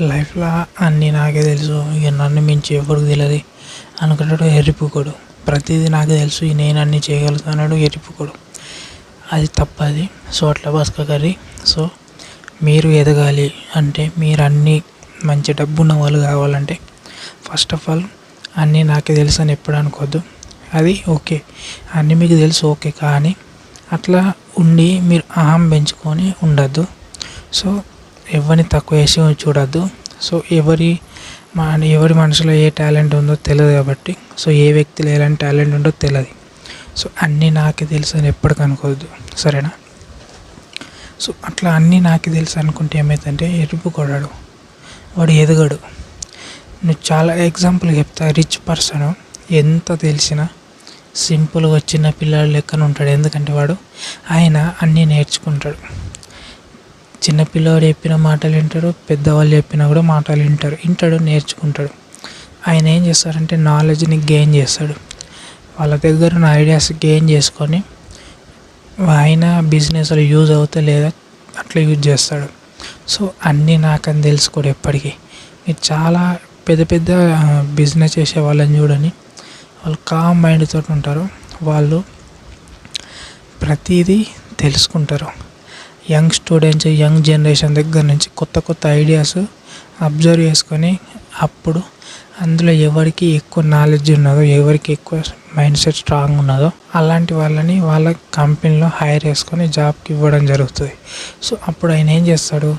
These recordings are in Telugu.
లైఫ్లో అన్నీ నాకే తెలుసు. ఇక నన్ను మించి ఎవరికి తెలియదు అనుకున్నాడు ఎర్రిపుకోడు ప్రతిదీ నాకు తెలుసు. నేను అన్నీ చేయగలుగుతాడు ఎర్రిపుకోడు అది తప్పది. సో అట్లా బతకకరి సో మీరు ఎదగాలి అంటే మీరు అన్నీ మంచి డబ్బు ఉన్న వాళ్ళు కావాలంటే ఫస్ట్ ఆఫ్ ఆల్ అన్నీ నాకే తెలుసు అని ఎప్పుడు అనుకోవద్దు. అది ఓకే. అన్నీ మీకు తెలుసు ఓకే. కానీ అట్లా ఉండి మీరు అహం పెంచుకొని ఉండద్దు. సో ఎవరిని తక్కువ చేసి చూడద్దు. సో ఎవరి మన ఎవరి మనసులో ఏ టాలెంట్ ఉందో తెలియదు కాబట్టి సో ఏ వ్యక్తిలో ఎలాంటి టాలెంట్ ఉందో తెలియదు సో అన్నీ నాకే తెలుసు అని ఎప్పటికీ అనుకోవద్దు. సరేనా? సో అట్లా అన్నీ నాకే తెలుసు అనుకుంటే ఏమైందంటే ఎరుపు కొడాడు. వాడు ఎదగడు. నువ్వు చాలా ఎగ్జాంపుల్ చెప్తా. రిచ్ పర్సన్ ఎంత తెలిసినా సింపుల్గా చిన్న పిల్లలు లెక్కన ఉంటాడు. ఎందుకంటే వాడు ఆయన అన్నీ నేర్చుకుంటాడు. చిన్నపిల్లవాడు చెప్పిన మాటలు వింటాడు పెద్దవాళ్ళు చెప్పినా కూడా మాటలు వింటారు. వింటాడు నేర్చుకుంటాడు. ఆయన ఏం చేస్తారంటే నాలెడ్జ్ని గెయిన్ చేస్తాడు. వాళ్ళ దగ్గర ఉన్న ఐడియాస్ గెయిన్ చేసుకొని ఆయన బిజినెస్లో యూజ్ అవుతా లేదా అట్లా యూజ్ చేస్తాడు. సో అన్నీ నాకని తెలుసుకోడు ఎప్పటికీ. మీరు చాలా పెద్ద పెద్ద బిజినెస్ చేసే వాళ్ళని చూడని వాళ్ళు కామ్ మైండ్తో ఉంటారు. వాళ్ళు ప్రతిదీ తెలుసుకుంటారు. యంగ్ స్టూడెంట్స్ యంగ్ జనరేషన్ దగ్గర నుంచి కొత్త కొత్త ఐడియాస్ అబ్జర్వ్ చేసుకొని అప్పుడు అందులో ఎవరికి ఎక్కువ నాలెడ్జ్ ఉన్నదో ఎవరికి ఎక్కువ మైండ్ సెట్ స్ట్రాంగ్ ఉన్నదో అలాంటి వాళ్ళని వాళ్ళ కంపెనీలో హైర్ చేసుకొని జాబ్కి ఇవ్వడం జరుగుతుంది. సో అప్పుడు ఆయన ఏం చేస్తాడు?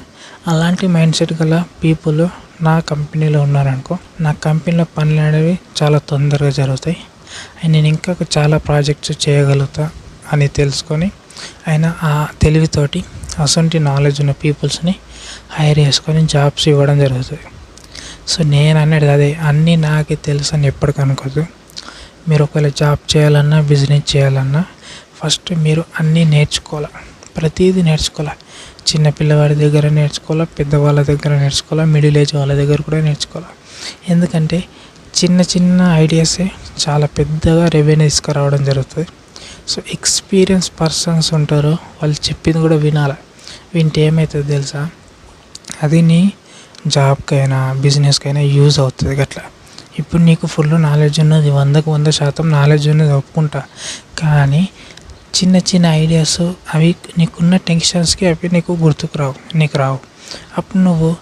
అలాంటి మైండ్ సెట్ గల పీపుల్ నా కంపెనీలో ఉన్నారనుకో నా కంపెనీలో పనులు అనేవి చాలా తొందరగా జరుగుతాయి. అండ్ నేను ఇంకా చాలా ప్రాజెక్ట్స్ చేయగలుగుతా అని తెలుసుకొని ఆయన ఆ తెలివితోటి అసొంటి నాలెడ్జ్ ఉన్న పీపుల్స్ని హైర్ చేసుకొని జాబ్స్ ఇవ్వడం జరుగుతుంది. సో నేను అనేది అదే. అన్నీ నాకే తెలుసు అని ఎప్పటికీ అనుకోదు మీరు ఒకవేళ జాబ్ చేయాలన్నా బిజినెస్ చేయాలన్నా ఫస్ట్ మీరు అన్నీ నేర్చుకోవాలి. ప్రతిదీ నేర్చుకోవాలి. చిన్న పిల్లవాడి దగ్గర నేర్చుకోవాలి పెద్దవాళ్ళ దగ్గర నేర్చుకోవాలి మిడిల్ ఏజ్ వాళ్ళ దగ్గర కూడా నేర్చుకోవాలి. ఎందుకంటే చిన్న చిన్న ఐడియాసే చాలా పెద్దగా రెవెన్యూ తీసుకురావడం జరుగుతుంది. సో ఎక్స్పీరియన్స్ పర్సన్స్ ఉంటారు. వాళ్ళు చెప్పింది కూడా వినాలి. వింటే ఏమవుతుంది తెలుసా? అది నీ జాబ్కైనా బిజినెస్కైనా యూజ్ అవుతుంది గట్లా. ఇప్పుడు నీకు ఫుల్ నాలెడ్జ్ ఉన్నది వందకు వంద శాతం నాలెడ్జ్ ఉన్నది ఒప్పుకుంటా. కానీ చిన్న చిన్న ఐడియాస్ అవి నీకున్న టెన్షన్స్కి అవి నీకు గుర్తుకు రావు నీకు రావు. అప్పుడు నువ్వు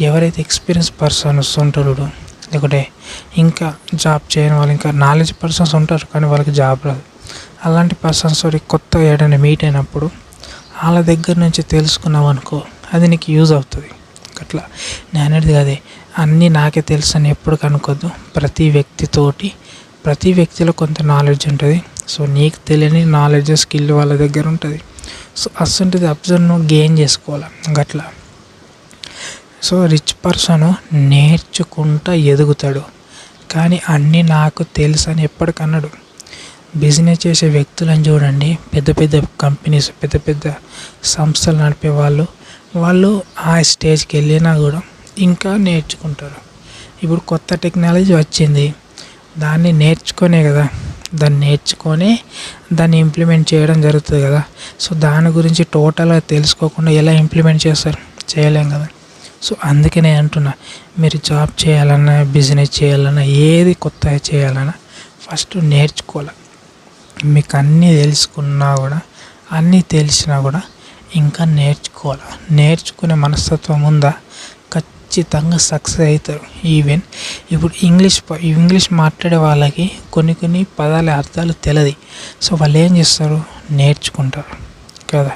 ఎవరైతే ఎక్స్పీరియన్స్ పర్సన్స్ ఉంటారు లేకుంటే ఇంకా జాబ్ చేయని వాళ్ళు ఇంకా నాలెడ్జ్ పర్సన్స్ ఉంటారు కానీ వాళ్ళకి జాబ్ రాదు. అలాంటి పర్సన్స్ తోటి కొత్త ఏడైనా మీట్ అయినప్పుడు వాళ్ళ దగ్గర నుంచి తెలుసుకున్నావు అనుకో అది నీకు యూజ్ అవుతుంది. అట్లా. నేను అనేది అదే అన్నీ నాకే తెలుసు అని ఎప్పుడు కనుక్కోద్దు. ప్రతి వ్యక్తితోటి ప్రతి వ్యక్తిలో కొంత నాలెడ్జ్ ఉంటుంది. సో నీకు తెలియని నాలెడ్జ్ స్కిల్ వాళ్ళ దగ్గర ఉంటుంది. సో అసంటిది అబ్జర్వ్ నువ్వు గెయిన్ చేసుకోవాలి. గట్లా సో రిచ్ పర్సన్ నేర్చుకుంటా ఎదుగుతాడు. కానీ అన్నీ నాకు తెలుసు అని ఎప్పటికన్నాడు బిజినెస్ చేసే వ్యక్తులను చూడండి. పెద్ద పెద్ద కంపెనీస్ పెద్ద పెద్ద సంస్థలు నడిపే వాళ్ళు. వాళ్ళు ఆ స్టేజ్కి వెళ్ళినా కూడా ఇంకా నేర్చుకుంటారు. ఇప్పుడు కొత్త టెక్నాలజీ వచ్చింది. దాన్ని నేర్చుకునే కదా. దాన్ని నేర్చుకొని దాన్ని ఇంప్లిమెంట్ చేయడం జరుగుతుంది కదా. సో దాని గురించి టోటల్గా తెలుసుకోకుండా ఎలా ఇంప్లిమెంట్ చేస్తారు? చేయలేం కదా. సో అందుకే నేను అంటున్నా మీరు జాబ్ చేయాలన్నా బిజినెస్ చేయాలన్నా ఏది కొత్తగా చేయాలన్నా ఫస్ట్ నేర్చుకోవాలి. మీకు అన్నీ తెలుసుకున్నా కూడా అన్నీ తెలిసినా కూడా ఇంకా నేర్చుకోవాలి? నేర్చుకునే మనస్తత్వం ఉందా? ఖచ్చితంగా సక్సెస్ అవుతారు. ఈవెన్ ఇప్పుడు ఇంగ్లీష్ ఇంగ్లీష్ మాట్లాడే వాళ్ళకి కొన్ని కొన్ని పదాల అర్థాలు తెలియదు సో వాళ్ళు ఏం చేస్తారు? నేర్చుకుంటారు. కదా?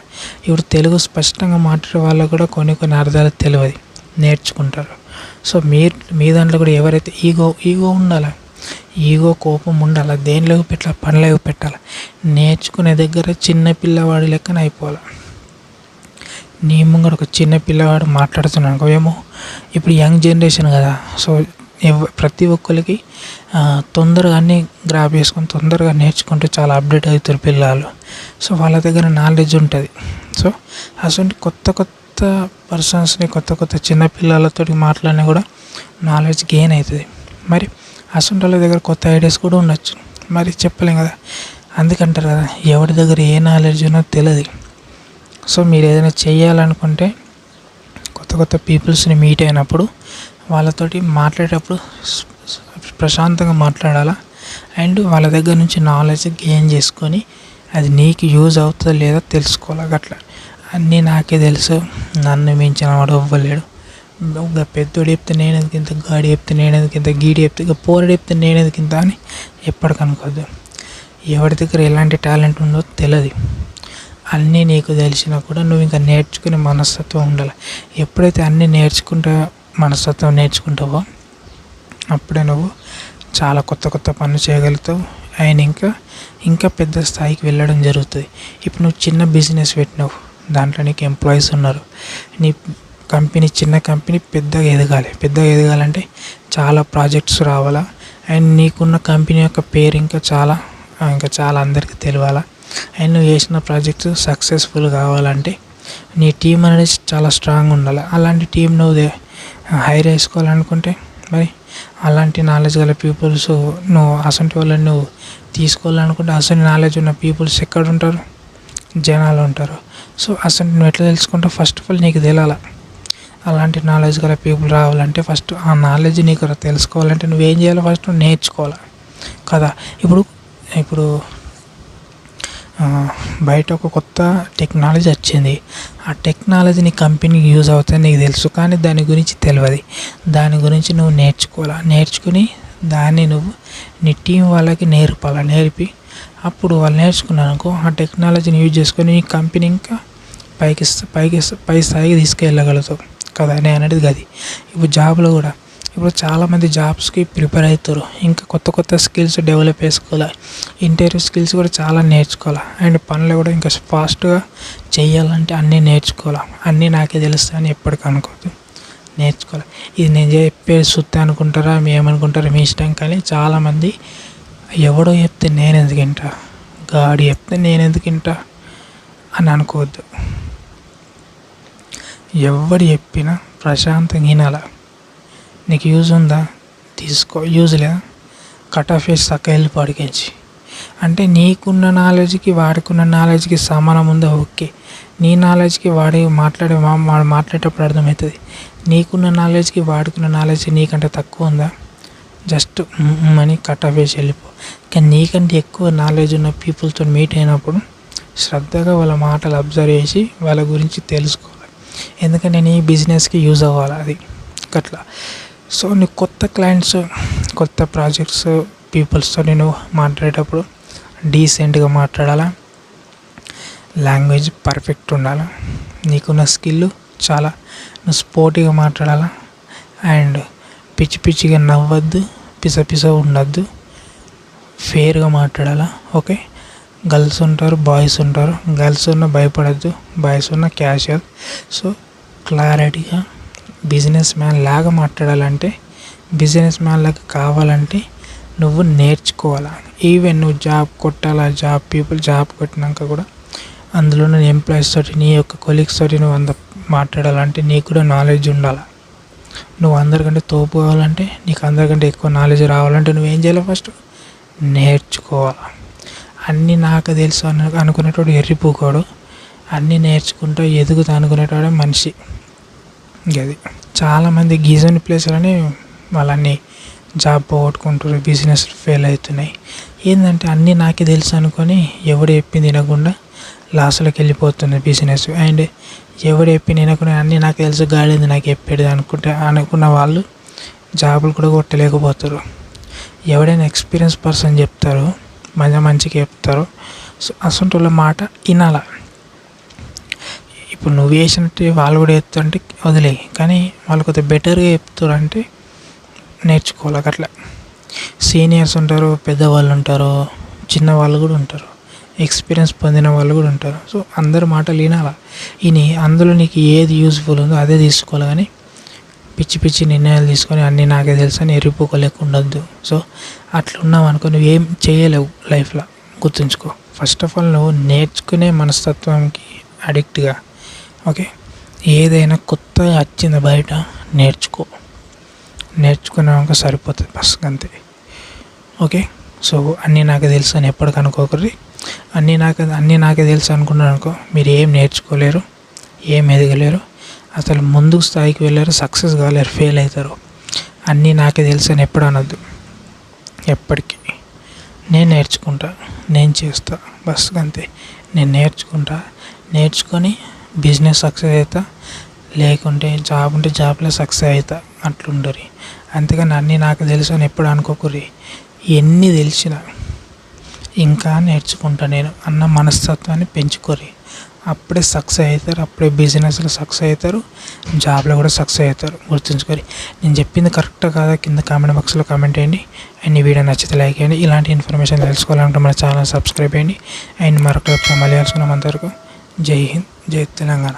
ఇప్పుడు తెలుగు స్పష్టంగా మాట్లాడే వాళ్ళకు కూడా కొన్ని కొన్ని అర్థాలు తెలియదు నేర్చుకుంటారు. సో మీరు మీ దాంట్లో కూడా ఎవరైతే ఈగో ఈగో ఉండాలి? ఈగో కోపం ఉండాలి దేనిలోకి పెట్టాలి పనిలోకి పెట్టాలి. నేర్చుకునే దగ్గర చిన్న పిల్లవాడి లెక్కన అయిపోవాలి. నీ ముంగడ ఒక చిన్న పిల్లవాడు మాట్లాడుతున్నాను ఏమో ఇప్పుడు యంగ్ జనరేషన్ కదా సో ప్రతి ఒక్కరికి తొందరగా అన్నీ గ్రాప్ చేసుకొని తొందరగా నేర్చుకుంటూ చాలా అప్డేట్ అవుతారు పిల్లలు. సో వాళ్ళ దగ్గర నాలెడ్జ్ ఉంటుంది. సో అసలు కొత్త కొత్త పర్సన్స్ని కొత్త కొత్త చిన్న పిల్లలతో మాట్లాడినా కూడా నాలెడ్జ్ గెయిన్ అవుతుంది. మరి అసలు వాళ్ళ దగ్గర కొత్త ఐడియాస్ కూడా ఉండొచ్చు. మరి చెప్పలేం కదా. అందుకంటారు కదా ఎవరి దగ్గర ఏ నాలెడ్జ్ ఉన్నో తెలియదు సో మీరు ఏదైనా చేయాలనుకుంటే కొత్త కొత్త పీపుల్స్ని మీట్ అయినప్పుడు వాళ్ళతోటి మాట్లాడేటప్పుడు ప్రశాంతంగా మాట్లాడాలా? అండ్ వాళ్ళ దగ్గర నుంచి నాలెడ్జ్ గెయిన్ చేసుకొని అది నీకు యూజ్ అవుతుందో లేదో తెలుసుకోవాలి? అట్లా. అన్నీ నాకే తెలుసు. నన్ను మించిన వాడు ఇవ్వలేడు ఇంకా పెద్దోడు చెప్తే నేను ఇంత గాడి చెప్తే నేను ఇంత గీడి చెప్తే? ఇక పోరడు చెప్తే నేను ఇంత అని ఎప్పటికనుకోద్దు ఎవరి దగ్గర ఎలాంటి టాలెంట్ ఉందో తెలియదు అన్నీ నీకు తెలిసినా కూడా నువ్వు ఇంకా నేర్చుకునే మనస్తత్వం ఉండాలి. ఎప్పుడైతే అన్నీ నేర్చుకుంటా మనస్తత్వం నేర్చుకుంటావో అప్పుడే నువ్వు చాలా కొత్త కొత్త పనులు చేయగలుగుతావు. అండ్ ఇంకా ఇంకా పెద్ద స్థాయికి వెళ్ళడం జరుగుతుంది. ఇప్పుడు నువ్వు చిన్న బిజినెస్ పెట్టినావు. దాంట్లో నీకు ఎంప్లాయీస్ ఉన్నారు. నీ కంపెనీ చిన్న కంపెనీ పెద్దగా ఎదగాలి. పెద్దగా ఎదగాలంటే చాలా ప్రాజెక్ట్స్ రావాలా. అండ్ నీకున్న కంపెనీ యొక్క పేరు ఇంకా చాలా ఇంకా చాలా అందరికీ తెలియాలా. అండ్ నువ్వు చేసిన ప్రాజెక్ట్స్ సక్సెస్ఫుల్ కావాలంటే నీ టీం అనేది చాలా స్ట్రాంగ్ ఉండాలి. అలాంటి టీం నువ్వు హైర్ చేసుకోవాలనుకుంటే మరి అలాంటి నాలెడ్జ్ గల పీపుల్స్ నువ్వు అసంటి వాళ్ళని నువ్వు తీసుకోవాలనుకుంటే అసలు నాలెడ్జ్ ఉన్న పీపుల్స్ ఎక్కడ ఉంటారు? జనాలు ఉంటారు. సో అసలు నువ్వు ఎట్లా తెలుసుకుంటావు? ఫస్ట్ ఆఫ్ ఆల్ నీకు తెలియాల. అలాంటి నాలెడ్జ్ గల పీపుల్ రావాలంటే ఫస్ట్ ఆ నాలెడ్జ్ నీకు తెలుసుకోవాలంటే నువ్వేం చేయాలి ఫస్ట్ నేర్చుకోవాలి? కదా? ఇప్పుడు ఇప్పుడు బయట ఒక కొత్త టెక్నాలజీ వచ్చింది. ఆ టెక్నాలజీ నీ కంపెనీకి యూజ్ అవుతుంది నీకు తెలుసు కానీ దాని గురించి తెలియదు దాని గురించి నువ్వు నేర్చుకోవాలా? నేర్చుకుని దాన్ని నువ్వు నీ టీం వాళ్ళకి నేర్పాలా? నేర్పి అప్పుడు వాళ్ళు నేర్చుకున్నారనుకో ఆ టెక్నాలజీని యూజ్ చేసుకొని నీ కంపెనీ ఇంకా పైకి పైకి పై స్థాయికి తీసుకెళ్ళగలుగుతావు. కదా నేను అనేది గది. ఇప్పుడు జాబ్లో కూడా ఇప్పుడు చాలామంది జాబ్స్కి ప్రిపేర్ అవుతారు ఇంకా కొత్త కొత్త స్కిల్స్ డెవలప్ చేసుకోవాలి? ఇంటర్వ్యూ స్కిల్స్ కూడా చాలా నేర్చుకోవాలి? అండ్ పనులు కూడా ఇంకా ఫాస్ట్గా చేయాలంటే అన్నీ నేర్చుకోవాలి? అన్నీ నాకే తెలుస్తాయని ఎప్పటికీ అనుకోవద్దు. నేర్చుకోవాలి? ఇది నేను చెప్పేది సుత్తి అనుకుంటారా? మీ ఏమనుకుంటారా మీ ఇష్టం కానీ చాలామంది ఎవడో చెప్తే నేను ఎందుకు వింటా? గాడి చెప్తే నేను ఎందుకు వింటా? అని అనుకోవద్దు. ఎవడు చెప్పినా ప్రశాంతంగా వినాల? నీకు యూజ్ ఉందా? తీసుకో. యూజ్ లేదా? కట్ ఆఫ్ చేసి చక్క వెళ్ళి పడికించి. అంటే నీకున్న నాలెడ్జ్కి వాడుకున్న నాలెడ్జ్కి సమానం ఉందా? ఓకే. నీ నాలెడ్జ్కి వాడి మాట్లాడే వాడు మాట్లాడేటప్పుడు అర్థమవుతుంది. నీకున్న నాలెడ్జ్కి వాడుకున్న నాలెడ్జ్ నీకంటే తక్కువ ఉందా? జస్ట్ అని కట్ ఆఫ్ చేసి వెళ్ళిపో. కానీ నీకంటే ఎక్కువ నాలెడ్జ్ ఉన్న పీపుల్తో మీట్ అయినప్పుడు శ్రద్ధగా వాళ్ళ మాటలు అబ్జర్వ్ చేసి వాళ్ళ గురించి తెలుసుకో. ఎందుకంటే నీ బిజినెస్కి యూజ్ అవ్వాలి అది అట్లా సో నీ కొత్త క్లయింట్స్ కొత్త ప్రాజెక్ట్స్ పీపుల్స్తో నేను మాట్లాడేటప్పుడు డీసెంట్గా మాట్లాడాలా? లాంగ్వేజ్ పర్ఫెక్ట్ ఉండాలి? నీకున్న స్కిల్ చాలా నువ్వు స్పోర్టీగా మాట్లాడాలా? అండ్ పిచ్చి పిచ్చిగా నవ్వద్దు పిస పిస ఉండద్దు ఫేర్గా మాట్లాడాలా? ఓకే గర్ల్స్ ఉంటారు బాయ్స్ ఉంటారు. గర్ల్స్ ఉన్న భయపడద్దు బాయ్స్ ఉన్న క్యాషువల్ సో క్లారిటీగా బిజినెస్ మ్యాన్ లాగా మాట్లాడాలంటే బిజినెస్ మ్యాన్ లాగా కావాలంటే నువ్వు నేర్చుకోవాలా? ఈవెన్ నువ్వు జాబ్ కొట్టాలా? జాబ్ పీపుల్ జాబ్ కొట్టినాక కూడా అందులో ఉన్న ఎంప్లాయీస్ తోటి నీ యొక్క కొలీగ్స్ తోటి నువ్వు అంత మాట్లాడాలంటే నీకు కూడా నాలెడ్జ్ ఉండాలి? నువ్వు అందరికంటే తోపు కావాలంటే నీకు అందరికంటే ఎక్కువ నాలెడ్జ్ రావాలంటే నువ్వేం చేయాలి ఫస్ట్ నేర్చుకోవాలి? అన్నీ నాకు తెలుసు అను అనుకునేటోడు ఎర్రిపోకోడు అన్నీ నేర్చుకుంటూ ఎదుగుతా అనుకునేటోడే మనిషి. అది. చాలామంది గీజని ప్లేస్లని వాళ్ళని జాబ్ పోగొట్టుకుంటారు బిజినెస్ ఫెయిల్ అవుతున్నాయి. ఏంటంటే అన్నీ నాకే తెలుసు అనుకొని ఎవడు చెప్పింది వినకుండా లాస్లోకి వెళ్ళిపోతుంది బిజినెస్. అండ్ ఎవడు చెప్పింది వినకుండా అన్నీ నాకు తెలుసు గాడిది నాకు చెప్పాడు అనుకుంటే అనుకున్న వాళ్ళు జాబులు కూడా కొట్టలేకపోతారు. ఎవడైనా ఎక్స్పీరియన్స్ పర్సన్ చెప్తారు మంచి మంచిగా చెప్తారు. సో అసంటి వాళ్ళ మాట వినాల. ఇప్పుడు నువ్వు వేసినట్టు వాళ్ళు కూడా చెప్తుంటే వదిలే. కానీ వాళ్ళు కొద్దిగా బెటర్గా చెప్తారు అంటే నేర్చుకోవాలి అట్లా. సీనియర్స్ ఉంటారు పెద్దవాళ్ళు ఉంటారు చిన్నవాళ్ళు కూడా ఉంటారు. ఎక్స్పీరియన్స్ పొందిన వాళ్ళు కూడా ఉంటారు. సో అందరి మాటలు వినాల. విని అందులో నీకు ఏది యూజ్ఫుల్ ఉందో అదే తీసుకోవాలి కానీ పిచ్చి పిచ్చి నిర్ణయాలు తీసుకొని అన్నీ నాకే తెలుసు అని ఎరిపోకోలేక ఉండొద్దు సో అట్లా ఉన్నావు అనుకో నువ్వు ఏం చేయలేవు లైఫ్లో. గుర్తుంచుకో. ఫస్ట్ ఆఫ్ ఆల్ నువ్వు నేర్చుకునే మనస్తత్వంకి అడిక్ట్గా. ఓకే? ఏదైనా కొత్తగా వచ్చింది బయట నేర్చుకో. నేర్చుకున్నాక సరిపోతుంది. బస్ అంతే. ఓకే? సో అన్నీ నాకు తెలుసు అని ఎప్పటికి అనుకోకరి అన్నీ నాకు అన్నీ నాకే తెలుసు అనుకున్నారు అనుకో మీరు ఏం నేర్చుకోలేరు ఏం ఎదగలేరు. అసలు ముందుకు స్థాయికి వెళ్ళారు సక్సెస్ కాలేరు ఫెయిల్ అవుతారు. అన్నీ నాకే తెలుసు అని ఎప్పుడు అనొద్దు. ఎప్పటికీ. నేను నేర్చుకుంటా నేను చేస్తా బస్ అంతే. నేను నేర్చుకుంటా నేర్చుకొని బిజినెస్ సక్సెస్ అవుతా లేకుంటే జాబ్ ఉంటే జాబ్లో సక్సెస్ అవుతా అట్లుండరి. అంతేగాని అన్నీ నాకు తెలుసు అని ఎప్పుడు అనుకోకుర్రి. ఎన్ని తెలిసినా ఇంకా నేర్చుకుంటా నేను అన్న మనస్తత్వాన్ని పెంచుకోరి అప్పుడే సక్సెస్ అవుతారు అప్పుడే బిజినెస్లో సక్సెస్ అవుతారు జాబ్లో కూడా సక్సెస్ అవుతారు. గుర్తుంచుకొని నేను చెప్పింది కరెక్ట్ కాదా కింద కామెంట్ బాక్స్లో కామెంట్ చేయండి. అండ్ ఈ వీడియో నచ్చితే లైక్ చేయండి. ఇలాంటి ఇన్ఫర్మేషన్ తెలుసుకోవాలంటే మన ఛానల్ సబ్స్క్రైబ్ చేయండి. అండ్ మరొక మలయాళం అంతవరకు జై హింద్ జై తెలంగాణ.